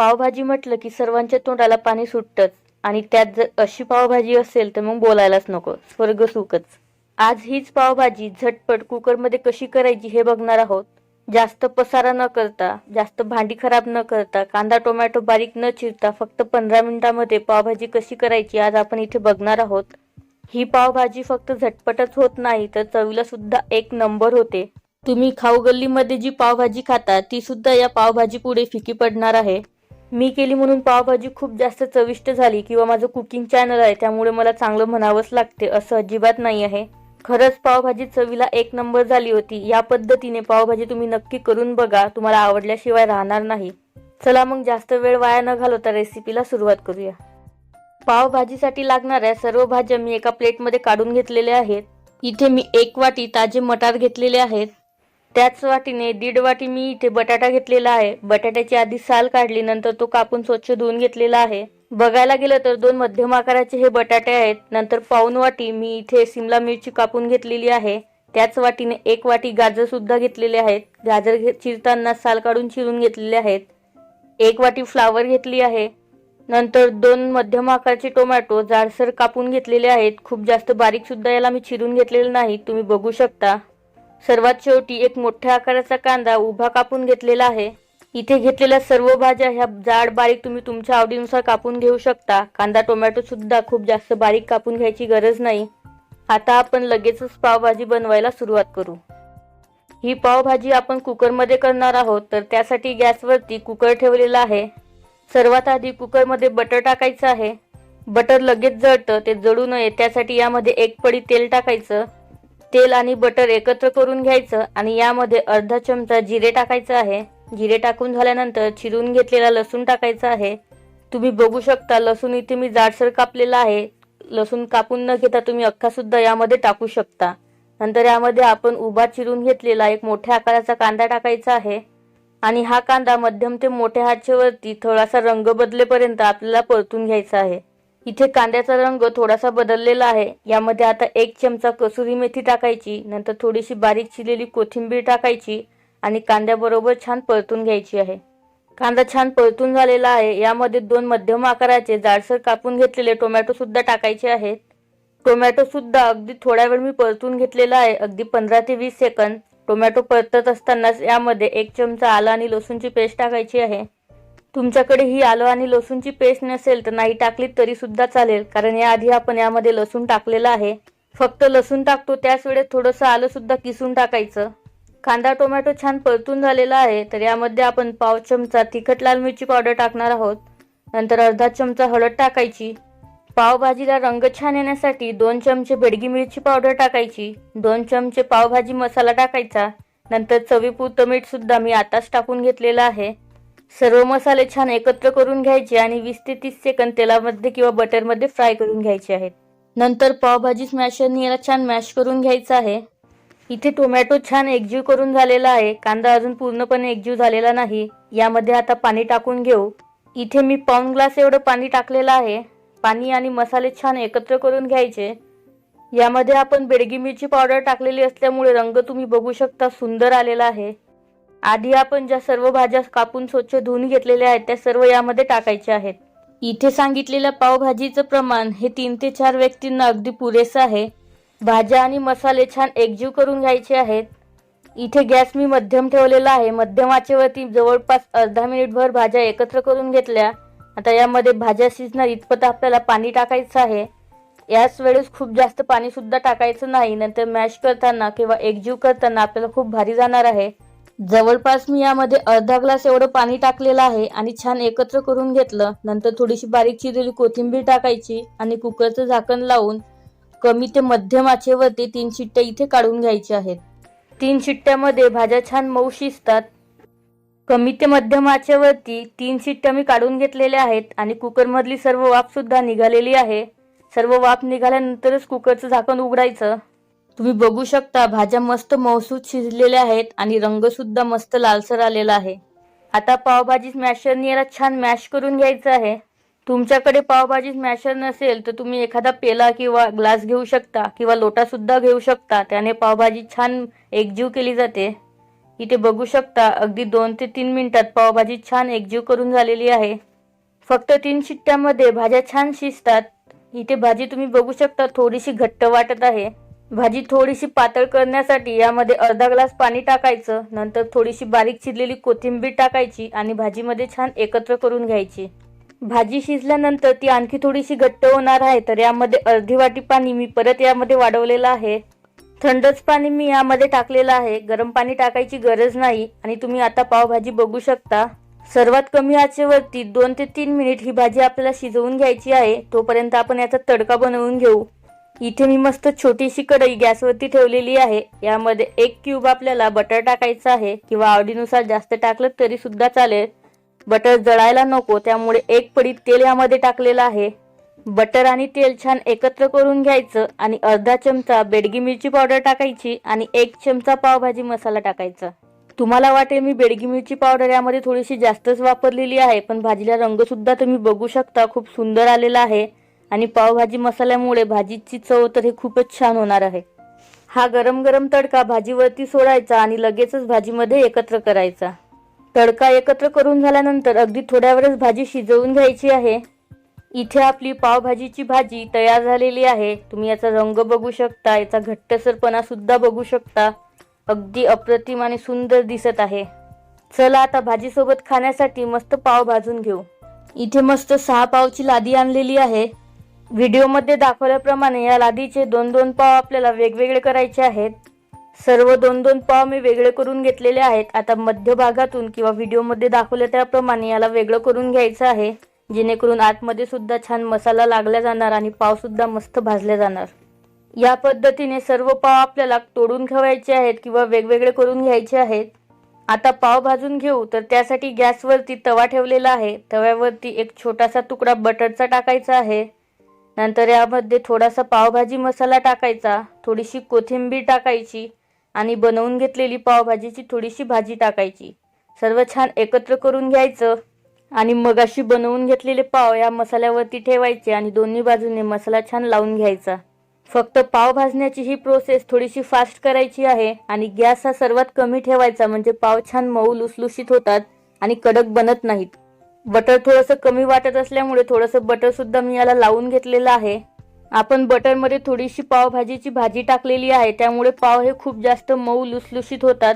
पावभाजी म्हटलं की सर्वांच्या तोंडाला पाणी सुटतंच. आणि त्यात जर अशी पावभाजी असेल तर मग बोलायलाच नको. स्वर्ग सुखच. आज हीच पावभाजी झटपट कुकरमध्ये कशी करायची हे बघणार आहोत. जास्त पसारा न करता जास्त भांडी खराब न करता कांदा टोमॅटो बारीक न चिरता फक्त पंधरा मिनिटामध्ये पावभाजी कशी करायची आज आपण इथे बघणार आहोत. ही पावभाजी फक्त झटपटच होत नाही तर चवीला सुद्धा एक नंबर होते. तुम्ही खाऊ गल्लीमध्ये जी पावभाजी खाता ती सुद्धा या पावभाजी पुढे फिकी पडणार आहे. मी केली म्हणून पावभाजी खूप जास्त चविष्ट झाली किंवा माझं कुकिंग चॅनल आहे त्यामुळे मला चांगलं म्हणावंच लागते असं अजिबात नाही आहे. खरंच पावभाजी चवीला एक नंबर झाली होती. या पद्धतीने पावभाजी तुम्ही नक्की करून बघा तुम्हाला आवडल्याशिवाय राहणार नाही. चला मग जास्त वेळ वाया न घालवता रेसिपीला सुरुवात करूया. पावभाजीसाठी लागणाऱ्या सर्व भाज्या मी एका प्लेटमध्ये काढून घेतलेल्या आहेत. इथे मी एक वाटी ताजे मटार घेतलेले आहेत. त्याच वाटीने दीड वाटी मी इथे बटाटा घेतलेला आहे. बटाट्याची आधी साल काढली नंतर तो कापून स्वच्छ धुवून घेतलेला आहे. बघायला गेलं तर दोन मध्यम आकाराचे हे बटाटे आहेत. नंतर पाऊन वाटी मी इथे सिमला मिरची कापून घेतलेली आहे. त्याच वाटीने एक वाटी गाजर सुद्धा घेतलेले आहेत. गाजर घे चिरताना साल काढून चिरून घेतलेले आहेत. एक वाटी फ्लावर घेतली आहे. नंतर दोन मध्यम आकाराचे टोमॅटो जाडसर कापून घेतलेले आहेत. खूप जास्त बारीक सुद्धा याला मी चिरून घेतलेलं नाही. तुम्ही बघू शकता. सर्वात शेवटी एक मोठ्या आकाराचा कांदा उभा कापून घेतलेला आहे. इथे घेतलेल्या सर्व भाज्या ह्या जाड बारीक तुम्ही तुमच्या आवडीनुसार कापून घेऊ शकता. कांदा टोमॅटो सुद्धा खूप जास्त बारीक कापून घ्यायची गरज नाही. आता आपण लगेचच पावभाजी बनवायला सुरुवात करू. ही पावभाजी आपण कुकरमध्ये करणार आहोत तर त्यासाठी गॅसवरती कुकर ठेवलेला आहे. सर्वात आधी कुकरमध्ये बटर टाकायचं आहे. बटर लगेच जळतं ते जळू नये त्यासाठी यामध्ये एक पडी तेल टाकायचं. तेल आणि बटर एकत्र करून घ्यायचं आणि यामध्ये अर्धा चमचा जिरे टाकायचं आहे. जिरे टाकून झाल्यानंतर चिरून घेतलेला लसूण टाकायचा आहे. तुम्ही बघू शकता लसूण इथे मी जाडसर कापलेला आहे. लसूण कापून न घेता तुम्ही अख्खा सुद्धा यामध्ये टाकू शकता. नंतर यामध्ये आपण उभा चिरून घेतलेला एक मोठ्या आकाराचा कांदा टाकायचा आहे. आणि हा कांदा मध्यम ते मोठ्या हातच्यावरती थोडासा रंग बदलेपर्यंत आपल्याला परतून घ्यायचा आहे. इथे कांद्याचा रंग थोडासा बदललेला आहे. यामध्ये आता एक चमचा कसुरी मेथी टाकायची नंतर थोडीशी बारीक चिरलेली कोथिंबीर टाकायची आणि कांद्याबरोबर छान परतून घ्यायची आहे. कांदा छान परतून झालेला आहे. यामध्ये दोन मध्यम आकाराचे जाडसर कापून घेतलेले टोमॅटो सुद्धा टाकायचे आहेत. टोमॅटो सुद्धा अगदी थोडा वेळ मी परतून घेतलेला आहे. अगदी पंधरा ते वीस सेकंद टोमॅटो परतत असतानाच यामध्ये एक चमचा आलं आणि लसूणची पेस्ट टाकायची आहे. तुमच्याकडे ही आलं आणि लसूणची पेस्ट नसेल तर नाही टाकली तरी सुद्धा चालेल. कारण याआधी आपण यामध्ये लसूण टाकलेलं आहे. फक्त लसूण टाकतो त्याच वेळेत थोडंसं आलं सुद्धा किसून टाकायचं. कांदा टोमॅटो छान परतून झालेला आहे. तर यामध्ये आपण पाव चमचा तिखट लाल मिरची पावडर टाकणार आहोत. नंतर अर्धा चमचा हळद टाकायची. पावभाजीला रंग छान येण्यासाठी दोन चमचे बेडगी मिरची पावडर टाकायची. दोन चमचे पावभाजी मसाला टाकायचा. नंतर चवीपुरतं मीठ सुद्धा मी आताच टाकून घेतलेलं आहे. सर्व मसाले छान एकत्र करून घ्यायचे आणि वीस ते तीस सेकंद तेलामध्ये किंवा बटरमध्ये फ्राय करून घ्यायचे आहेत. नंतर पावभाजी स्मॅशरने याला छान मॅश करून घ्यायचं आहे. इथे टोमॅटो छान एकजीव करून झालेला आहे. कांदा अजून पूर्णपणे एकजीव झालेला नाही. यामध्ये आता पाणी टाकून घेऊ. इथे मी पाऊन ग्लास एवढं पाणी टाकलेलं आहे. पाणी आणि मसाले छान एकत्र करून घ्यायचे. यामध्ये आपण बेडगी मिरची पावडर टाकलेली असल्यामुळे रंग तुम्ही बघू शकता सुंदर आलेला आहे. आधी आपण ज्या सर्व भाज्या कापून स्वच्छ धुवून घेतलेल्या आहेत त्या सर्व यामध्ये टाकायच्या आहेत. इथे सांगितलेल्या पावभाजीचं प्रमाण हे तीन ते चार व्यक्तींना अगदी पुरेसं आहे. भाज्या आणि मसाले छान एकजीव करून घ्यायचे आहेत. इथे गॅस मी मध्यम ठेवलेला आहे. मध्यम आचेवरती जवळपास अर्धा मिनिटभर भाज्या एकत्र करून घेतल्या. आता यामध्ये भाज्या शिजणार इतपत आपल्याला पाणी टाकायचं आहे. याच वेळेस खूप जास्त पाणीसुद्धा टाकायचं नाही. नंतर मॅश करताना किंवा एकजीव करताना आपल्याला खूप भारी जाणार आहे. जवळपास मी यामध्ये अर्धा ग्लास एवढं पाणी टाकलेलं आहे आणि छान एकत्र करून घेतलं. नंतर थोडीशी बारीक चिरलेली कोथिंबीर टाकायची आणि कुकरचं झाकण लावून कमी ते मध्यम आचेवरती तीन शिट्ट्या इथे काढून घ्यायच्या आहेत. तीन शिट्ट्यामध्ये भाज्या छान मऊ शिजतात. कमी ते मध्यम आचेवरती तीन शिट्ट्या मी काढून घेतलेल्या आहेत आणि कुकरमधली सर्व वाफसुद्धा निघालेली आहे. सर्व वाफ निघाल्यानंतरच कुकरचं झाकण उघडायचं. तुम्ही बघू शकता भाज्या मस्त मौसूद शिजलेल्या आहेत आणि रंग सुद्धा मस्त लालसर आलेला आहे. आता पावभाजी स्मॅशरने याला छान मॅश करून घ्यायचं आहे. तुमच्याकडे पावभाजी स्मॅशर नसेल तर तुम्ही एखादा पेला किंवा ग्लास घेऊ शकता किंवा लोटा सुद्धा घेऊ शकता. त्याने पावभाजी छान एकजीव केली जाते. इथे बघू शकता अगदी दोन ते तीन मिनिटात पावभाजी छान एकजीव करून झालेली आहे. फक्त तीन शिट्ट्यामध्ये भाज्या छान शिजतात. इथे भाजी तुम्ही बघू शकता थोडीशी घट्ट वाटत आहे. भाजी थोडीशी पातळ करण्यासाठी यामध्ये अर्धा ग्लास पाणी टाकायचं नंतर थोडीशी बारीक चिरलेली कोथिंबीर टाकायची आणि भाजीमध्ये छान एकत्र करून घ्यायची. भाजी शिजल्यानंतर ती आणखी थोडीशी घट्ट होणार आहे तर यामध्ये अर्धी वाटी पाणी मी परत यामध्ये वाढवलेलं आहे. थंडच पाणी मी यामध्ये टाकलेलं आहे. गरम पाणी टाकायची गरज नाही आणि तुम्ही आता पावभाजी बघू शकता. सर्वात कमी आचेवरती दोन ते तीन मिनिट ही भाजी आपल्याला शिजवून घ्यायची आहे. तोपर्यंत आपण याचा तडका बनवून घेऊ. इथे मी मस्त छोटीशी कढई गॅसवरती ठेवलेली आहे. यामध्ये एक क्यूब आपल्याला बटर टाकायचं आहे. किंवा आवडीनुसार जास्त टाकलं तरी सुद्धा चालेल. बटर जळायला नको त्यामुळे एक पडी तेल यामध्ये टाकलेलं आहे. बटर आणि तेल छान एकत्र करून घ्यायचं आणि अर्धा चमचा बेडगी मिरची पावडर टाकायची आणि एक चमचा पावभाजी मसाला टाकायचा. तुम्हाला वाटेल मी बेडगी मिरची पावडर यामध्ये थोडीशी जास्तच वापरलेली आहे पण भाजीला रंगसुद्धा तुम्ही बघू शकता खूप सुंदर आलेला आहे. आणि पावभाजी मसाल्यामुळे भाजीची चव तर हे खूपच छान होणार आहे. हा गरम गरम तडका भाजीवरती सोडायचा आणि लगेचच भाजीमध्ये एकत्र करायचा. तडका एकत्र करून झाल्यानंतर अगदी थोड्या वेळच भाजी शिजवून घ्यायची आहे. इथे आपली पावभाजीची भाजी तयार झालेली आहे. तुम्ही याचा रंग बघू शकता याचा घट्टसरपणा सुद्धा बघू शकता. अगदी अप्रतिम आणि सुंदर दिसत आहे. चला आता भाजीसोबत खाण्यासाठी मस्त पाव भाजून घेऊ. इथे मस्त सहा पावची लादी आणलेली आहे. व्हिडिओमध्ये दाखवल्याप्रमाणे या लादीचे दोन दोन पाव आपल्याला वेगवेगळे करायचे आहेत. सर्व दोन दोन पाव मी वेगळे करून घेतलेले आहेत. आता मध्यभागातून किंवा व्हिडिओमध्ये दाखवल्या त्याप्रमाणे याला वेगळं करून घ्यायचं आहे. जेणेकरून आतमध्ये सुद्धा छान मसाला लागला जाणार आणि पावसुद्धा मस्त भाजले जाणार. या पद्धतीने सर्व पाव आपल्याला तोडून ठेवायचे आहेत किंवा वेगवेगळे करून घ्यायचे आहेत. आता पाव भाजून घेऊ तर त्यासाठी गॅसवरती तवा ठेवलेला आहे. तव्यावरती एक छोटासा तुकडा बटरचा टाकायचा आहे. नंतर यामध्ये थोडासा पावभाजी मसाला टाकायचा थोडीशी कोथिंबीर टाकायची आणि बनवून घेतलेली पावभाजीची थोडीशी भाजी टाकायची. सर्व छान एकत्र करून घ्यायचं आणि मगाशी बनवून घेतलेले पाव या मसाल्यावरती ठेवायचे आणि दोन्ही बाजूने मसाला छान लावून घ्यायचा. फक्त पाव भाजण्याची ही प्रोसेस थोडीशी फास्ट करायची आहे आणि गॅस हा सर्वात कमी ठेवायचा म्हणजे पाव छान मऊ लुसलुशीत होतात आणि कडक बनत नाहीत. बटर थोडंसं कमी वाटत असल्यामुळे थोडंसं बटर सुद्धा मी याला लावून घेतलेलं आहे. आपण बटरमध्ये थोडीशी पावभाजीची भाजी टाकलेली आहे. त्यामुळे पाव हे खूप जास्त मऊ लुसलुशीत होतात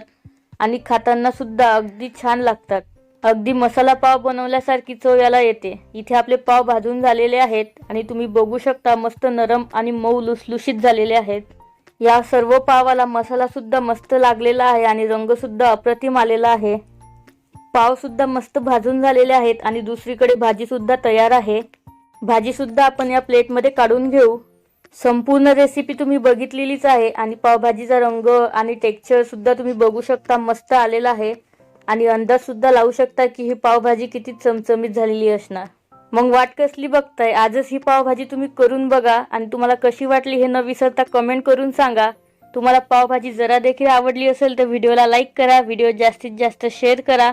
आणि खाताना सुद्धा अगदी छान लागतात. अगदी मसाला पाव बनवल्यासारखी चव याला येते. इथे आपले पाव भाजून झालेले आहेत आणि तुम्ही बघू शकता मस्त नरम आणि मऊ लुसलुशीत झालेले आहेत. या सर्व पावाला मसाला सुद्धा मस्त लागलेला आहे आणि रंगसुद्धा अप्रतिम आलेला आहे. पाव सुद्धा मस्त भाजून झालेले आहेत आणि दुसरीकडे भाजी सुद्धा तयार आहे. भाजी सुद्धा आपण या प्लेटमध्ये काढून घेऊ. संपूर्ण रेसिपी तुम्ही बघितलेलीच आहे आणि पावभाजीचा रंग आणि टेक्स्चर सुद्धा तुम्ही बघू शकता मस्त आलेला आहे. आणि अंदाज सुद्धा लावू शकता की ही पावभाजी किती चमचमीत झालेली असणार. मग वाट कसली बघताय? आजच ही पावभाजी तुम्ही करून बघा आणि तुम्हाला कशी वाटली हे न विसरता कमेंट करून सांगा. तुम्हाला पावभाजी जरा देखील आवडली असेल तर व्हिडिओला लाईक करा व्हिडिओ जास्तीत जास्त शेअर करा.